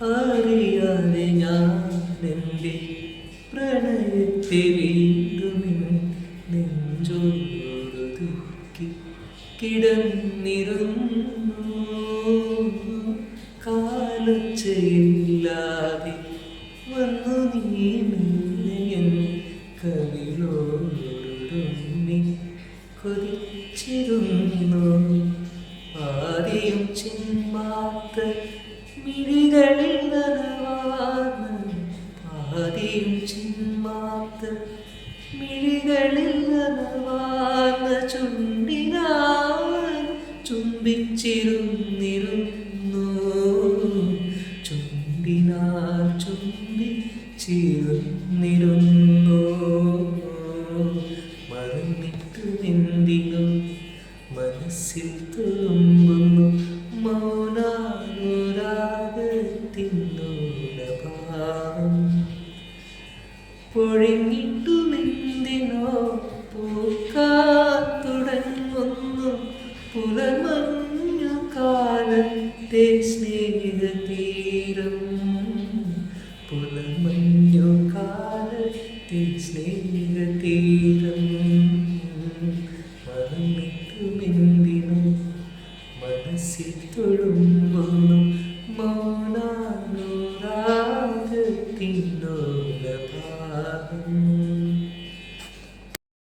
അറിയാതെ ഞാൻ എന്റെ പ്രണയത്തെ വീണ്ടും നെഞ്ചോടൊതുക്കി കിടന്നിരുന്നു കാലച്ചയില്ലാതെ വന്നു നീ മെല്ലെ കവിളോടുണ്ണി കൊതിച്ചിരുന്നു ആദ്യം ചിന്മാത്ത മിഴികളിൽ നനവാർന്ന ആദ്യം ചിന്മാത്ത മിഴികളിൽ നനവാർന്ന ചുണ്ടിനാൽ ചുംബിച്ചിരുന്നിരുന്നു. ചുണ്ടിനാൽ ചുംബിച്ചിരുന്നിരുന്നു. മറന്നിട്ടു എന്തിനു മനസ്സിൽ തുളുമ്പുന്നു പൊഴിഞ്ഞിട്ടുമെന്തിനോ പൂക്കാൻ പൂക്കാത്തുടങ്ങുന്നു. പുലമഞ്ഞു കാലത്തെ തീരും പുലമഞ്ഞു കാലത്തെ സ്നേഹിത തീരും മറന്നിട്ടുമെന്തിനോ മനസ്സിൽ തൊഴുമ്പുന്നു. the pardon.